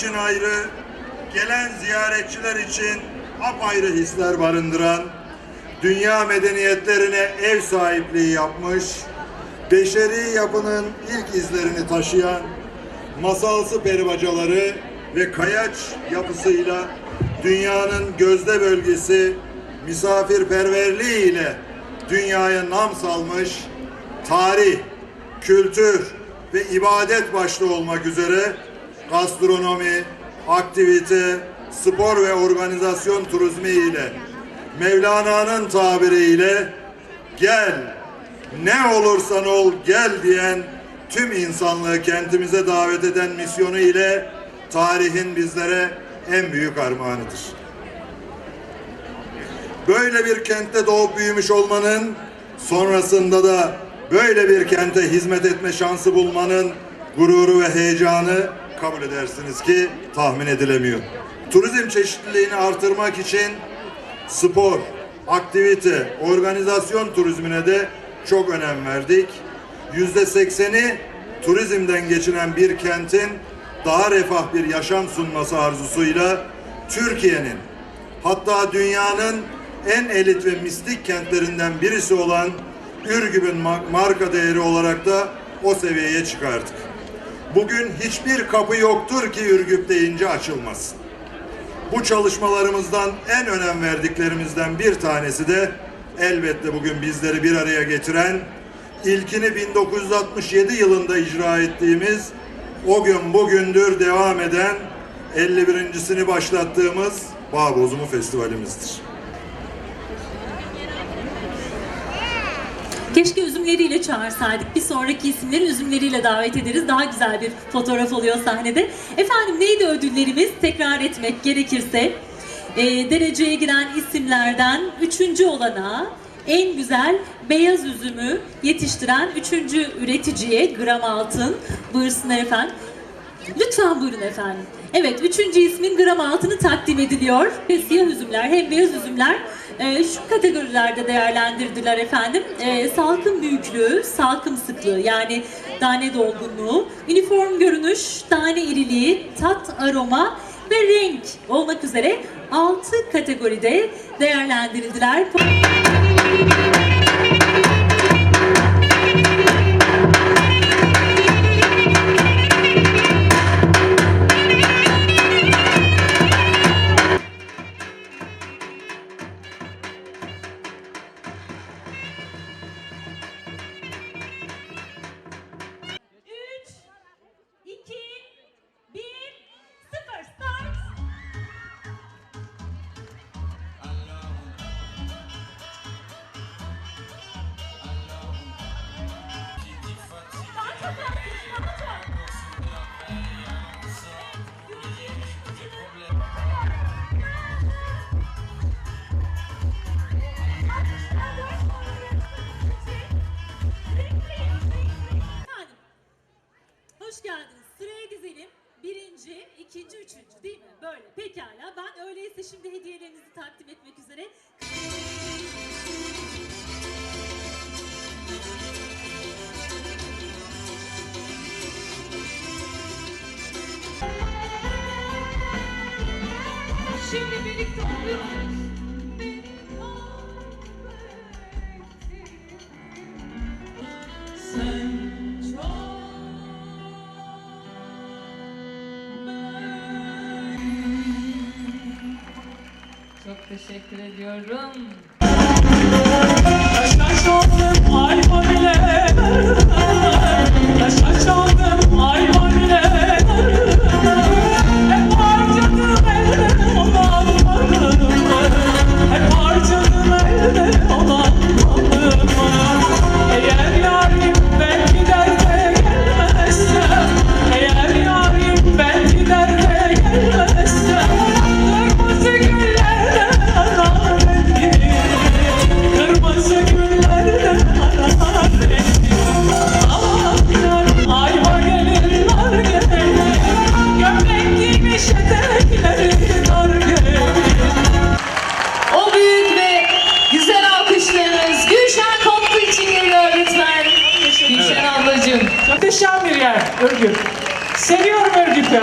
için ayrı, gelen ziyaretçiler için apayrı hisler barındıran, dünya medeniyetlerine ev sahipliği yapmış, beşeri yapının ilk izlerini taşıyan, masalsı peribacaları ve kayaç yapısıyla dünyanın gözde bölgesi misafirperverliği ile dünyaya nam salmış tarih, kültür ve ibadet başta olmak üzere gastronomi, aktivite, spor ve organizasyon turizmi ile Mevlana'nın tabiriyle gel ne olursan ol gel diyen tüm insanlığı kentimize davet eden misyonu ile tarihin bizlere en büyük armağanıdır. Böyle bir kentte doğup büyümüş olmanın sonrasında da böyle bir kente hizmet etme şansı bulmanın gururu ve heyecanı kabul edersiniz ki tahmin edilemiyor. Turizm çeşitliliğini artırmak için spor, aktivite, organizasyon turizmine de çok önem verdik. Yüzde sekseni turizmden geçinen bir kentin daha refah bir yaşam sunması arzusuyla Türkiye'nin hatta dünyanın en elit ve mistik kentlerinden birisi olan Ürgüp'ün ma- marka değeri olarak da o seviyeye çıkardık. Bugün hiçbir kapı yoktur ki Ürgüp deyince açılmasın. Bu çalışmalarımızdan en önem verdiklerimizden bir tanesi de elbette bugün bizleri bir araya getiren ilkini 1967 yılında icra ettiğimiz o gün bugündür devam eden 51.sini başlattığımız Bağ Bozumu Festivalimizdir. Keşke üzümleriyle çağırsaydık. Bir sonraki isimleri üzümleriyle davet ederiz. Daha güzel bir fotoğraf oluyor sahnede. Efendim neydi ödüllerimiz? Tekrar etmek gerekirse. e, dereceye giren isimlerden üçüncü olana en güzel beyaz üzümü yetiştiren üçüncü üreticiye gram altın. Buyursunlar efendim. Lütfen buyurun efendim. Evet, üçüncü ismin gram altını takdim ediliyor. Siyah üzümler hem beyaz üzümler e, şu kategorilerde değerlendirdiler efendim. E, salkım büyüklüğü, salkım sıklığı yani tane dolgunluğu, üniform görünüş, tane iriliği, tat, aroma ve renk olmak üzere 6 kategoride değerlendirildiler. Sıraya dizelim. Birinci, ikinci, üçüncü değil mi? Böyle. Pekala. Ben öyleyse şimdi hediyelerinizi takdim etmek üzere Çok teşekkür ediyorum. Taşa çaldım ayva bile Muhteşem bir yer Ürgüp. Seviyorum Ürgüp'ü.